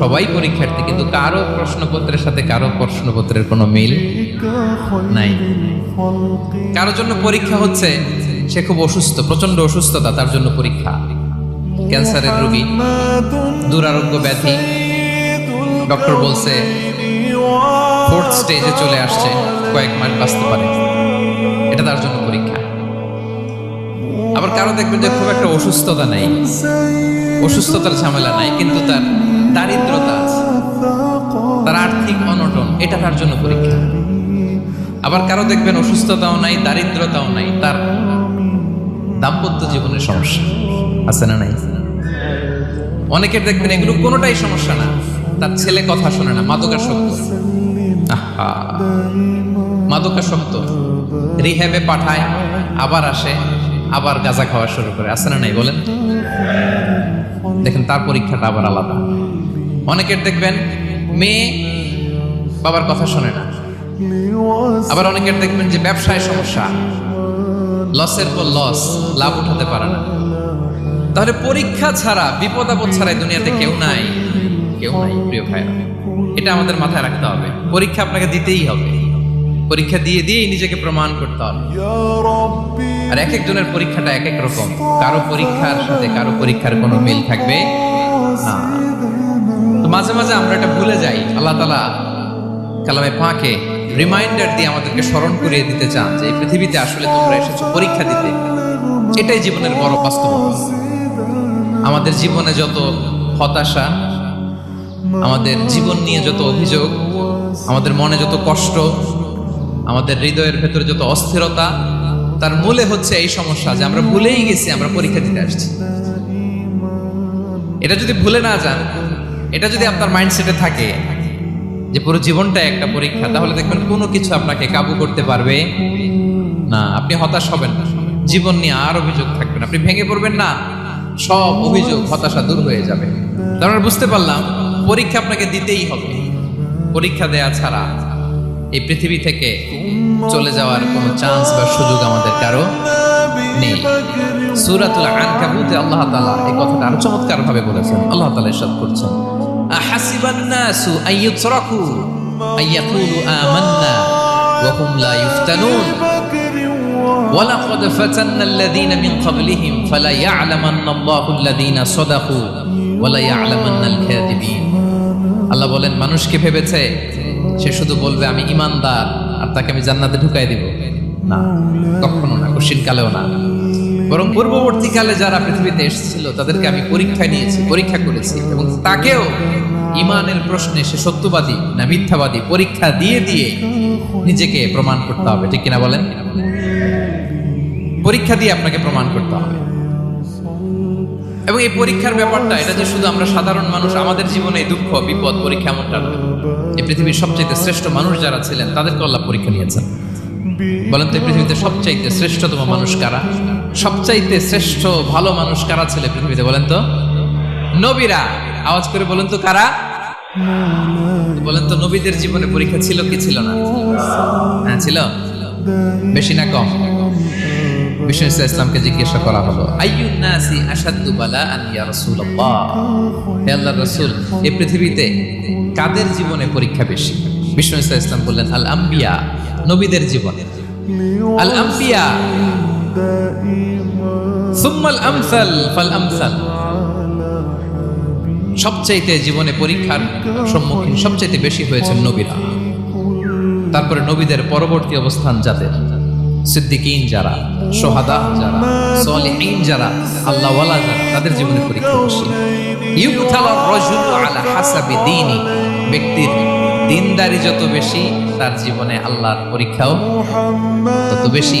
সবাই পরীক্ষার্থী, কিন্তু কারও প্রশ্নপত্রের সাথে কারও প্রশ্নপত্রের কোনো মিল নাই। কারোর জন্য পরীক্ষা হচ্ছে, সে খুব অসুস্থ প্রচণ্ড অসুস্থতা, তার জন্য পরীক্ষা। ক্যান্সারের রোগী, দুরারোগ্য ব্যাধি। ডক্টর বলছে ফোর্থ স্টেজে চলে আসছে, কয়েক মাস বাঁচতে পারে। এটা তার জন্য পরীক্ষা। আবার কারও দেখবেন যে খুব একটা অসুস্থতা নাই। অসুস্থতার ঝামেলা নাই, কিন্তু তার দারিদ্রতা আছে। তার আর্থিক অনটন, এটা তার জন্য পরীক্ষা। আবার কারও দেখবেন অসুস্থতাও নাই, দারিদ্রতাও নাই, তার দাম্পত্য জীবনের সমস্যা। আছে না নাই? অনেকের দেখবেন এগুলো কোনোটাই সমস্যা না। তার ছেলে কথা শোনে না মাদকাসক্ত মাদকাসক্ত রিহ্যাবে পাঠায়, আবার আসে, আবার গাঁজা খাওয়া শুরু করে। আছে না নাই বলেন? দেখেন তার পরীক্ষাটা আবার আলাদা। অনেকের দেখবেন মেয়ে বাবার কথা শোনে না। আবার অনেকের দেখবেন যে ব্যবসায় সমস্যা। লসের পর লস লাভ উঠাতে পারে না। তাহলে পরীক্ষা ছাড়া বিপদ আপদ ছাড়া এই দুনিয়াতে কেউ নাই। কেউ নাই, প্রিয় ভাইরা এটা আমাদের মাথায় রাখতে হবে। পরীক্ষা আপনাকে দিতেই হবে। পরীক্ষা দিয়ে দিয়েই নিজেকে প্রমাণ করতে হবে। আর এক একজনের পরীক্ষাটা এক এক রকম। কারও পরীক্ষার সাথে কারও পরীক্ষার কোনো মিল থাকবে না। তো মাঝে মাঝে আমরা এটা ভুলে যাই। আল্লাহ তালা কালামে পাকে রিমাইন্ডার দিয়ে আমাদেরকে স্মরণ করিয়ে দিতে চান যে এই পৃথিবীতে আসলে তোমরা এসেছ পরীক্ষা দিতে। এটাই জীবনের বড় বাস্তবতা। আমাদের জীবনে যত হতাশা, আমাদের জীবন নিয়ে যত অভিযোগ, আমাদের মনে যত কষ্ট, আমাদের হৃদয়ের ভেতরে যত অস্থিরতা, তার মূলে হচ্ছে এই সমস্যা যে আমরা ভুলেই গেছি, আমরা পরীক্ষা দিতে আসছি। এটা যদি ভুলে না যান এটা যদি আপনার মাইন্ডসেটে থাকে যে পুরো জীবনটা একটা পরীক্ষা, তাহলে দেখবেন কোনো কিছু আপনাকে কাবু করতে পারবে না। আপনি হতাশ হবেন না। জীবন নিয়ে আর অভিযোগ থাকবেন আপনি ভেঙে পড়বেন না। সব অভিযোগ, হতাশা দূর হয়ে যাবে। মানে বুঝতে পারলাম, পরীক্ষা আপনাকে দিতেই হবে। পরীক্ষা দেয়া ছাড়া এই পৃথিবী থেকে চলে যাওয়ার কোনো চান্স বা সুযোগ আমাদের কারও নেই। সূরাতুল আনকাবুতে আল্লাহ তাআলা এই কথাটা আরো চমৎকার ভাবে বলেছেন আল্লাহ তাআলা ইরশাদ করছেন আহাসিবান নাসু আইয়ুতরাকু আইয়াকুলু আমান্না ওয়া হুম লা ইফতানুন ولقد فتنا الذين من قبلهم فلا يعلمن الله الذين صدقوا ولا يعلمن الكاذبين আল্লাহ বলেন মানুষকে ভেবেছে সে শুধু বলবে আমি ইমানদার আর তাকে আমি জান্নাতে ঢুকাই দিব না কখনো না কশিন কালেও না বরং পূর্ববর্তীকালে যারা পৃথিবীতে এসেছিল, তাদেরকে আমি পরীক্ষা নিয়েছি, পরীক্ষা করেছি এবং তাকেও ইমানের প্রশ্নে সে সত্যবাদী না মিথ্যাবাদী পরীক্ষা দিয়ে দিয়ে নিজেকে প্রমাণ করতে হবে। ঠিক কিনা বলেন? পরীক্ষা দিয়ে আপনাকে প্রমাণ করতে হবে। এবং এই পরীক্ষার ব্যাপারটা, এটা যে শুধু আমরা সাধারণ মানুষ, আমাদের জীবনে দুঃখ, বিপদ, পরীক্ষা এমনটা নয় এই পৃথিবীর সবচাইতে শ্রেষ্ঠ মানুষ যারা ছিলেন, তাদেরকে আল্লাহ পরীক্ষা নিয়েছেন। বলেন তো পৃথিবীতে সবচাইতে শ্রেষ্ঠতম মানুষ কারা? সবচাইতে শ্রেষ্ঠ ভালো মানুষ কারা ছিল পৃথিবীতে বলেন তো? নবীরা। আওয়াজ করে বলেন তো কারা? বলেন তো নবীদের জীবনে পরীক্ষা ছিল কি ছিল না? হ্যাঁ ছিল। বেশি না কম। বিষ্ণু ইসলামকে জিজ্ঞাসা করা হলো, আইয়ুন নাসি আশাদ্দু বালাআন ইয়া রাসূলুল্লাহ? হে আল্লাহর রাসূল এই পৃথিবীতে কাদের জীবনে পরীক্ষা বেশি? বিষ্ণু ইসলাম বললেন, আল আম্বিয়া, নবীদের জীবনে। আল আম্বিয়া সুম্মাল আমসাল ফাল আমসাল সবচাইতে জীবনে পরীক্ষার সম্মুখীন সবচাইতে বেশি হয়েছেন নবীরা। তারপরে নবীদের পরবর্তী অবস্থান যাদের? সিদ্দিকিন যারা, সোহাদা যারা, সলিহিন যারা, আল্লাহওয়ালা যারা, তাদের জীবনে পরীক্ষা বেশি আলা হাসাবি দীনি, ব্যক্তির দিনদারি যত বেশি, তার জীবনে আল্লাহর পরীক্ষাও তত বেশি।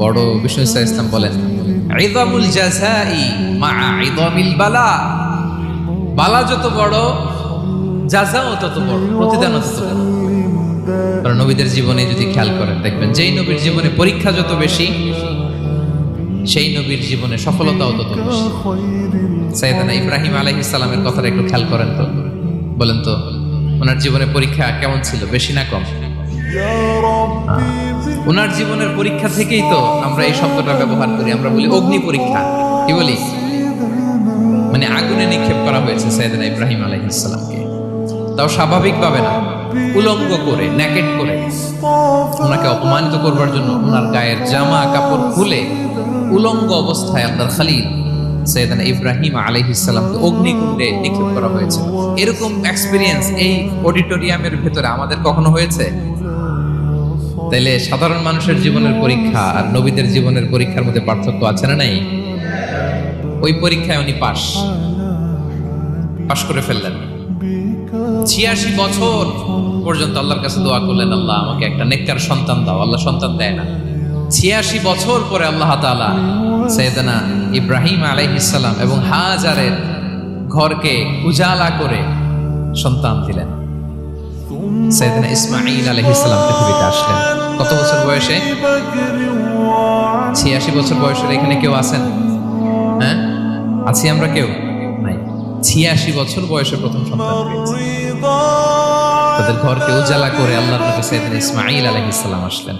বড় বিষ্ণু ইসা ইসলাম বলেন। ইদামুল জাযাই মা ইদামিল বালা। বালা যত বড় জাযাও তত বড় প্রতিদানও তত বড়। কারণ নবীদের জীবনে যদি খেয়াল করেন দেখবেন যেই নবীর জীবনে পরীক্ষা যত বেশি সেই নবীর জীবনে সফলতাও তত বেশি। সাইদানা ইব্রাহিম আলাইহিস সালামের কথাটা একটু খেয়াল করেন তো। বলেন তো ওনার জীবনে পরীক্ষা কেমন ছিল বেশি না কম? ওনার জীবনের পরীক্ষা থেকেই তো আমরা এই শব্দটা ব্যবহার করি, আমরা বলি অগ্নি পরীক্ষা। কি বলি? মানে আগুনে নিক্ষেপ করা হয়েছে সাইদানা ইব্রাহিম আলাইহিস সালামকে। তাও স্বাভাবিকভাবে না। উলঙ্গ করে ন্যাকেট করে। ওনাকে অপমানিত করবার জন্য ওনার গায়ের জামা কাপড় খুলে উলঙ্গ অবস্থায় আল্লাহর খালিল সৈয়দানা ইব্রাহিম আলাইহিসসালামকে অগ্নিকুণ্ডে নিক্ষেপ করা হয়েছে। এরকম এক্সপিরিয়েন্স এই অডিটোরিয়ামের ভেতরে আমাদের কখনো হয়েছে? তাইলে সাধারণ মানুষের জীবনের পরীক্ষা আর নবীদের জীবনের পরীক্ষার মধ্যে পার্থক্য আছে না নাই? ওই পরীক্ষায় উনি পাশ। পাশ করে ফেললেন। ছিয়াশি বছর পর্যন্ত আল্লাহর কাছে দোয়া করলেন, আল্লাহ, আমাকে একটা নেককার সন্তান দাও। আল্লাহ সন্তান দেয় না। ছিয়াশি বছর পরে আল্লাহ তাআলা সৈয়দনা ইব্রাহিম আলাইহিসসালাম এবং হাজারের ঘরকে উজালা করে সন্তান দিলেন। সৈয়দনা ইসমাঈল আলাইহিসসালাম পৃথিবীতে আসলেন। কত বছর বয়সে? ছিয়াশি বছর বয়সের এখানে কেউ আছেন? হ্যাঁ? আছি আমরা কেউ? নাই। ছিয়াশি বছর বয়সে প্রথম সন্তান তাদের ঘরকে উজালা করে আল্লাহ নবী আলাইহিস সালাম আসলেন।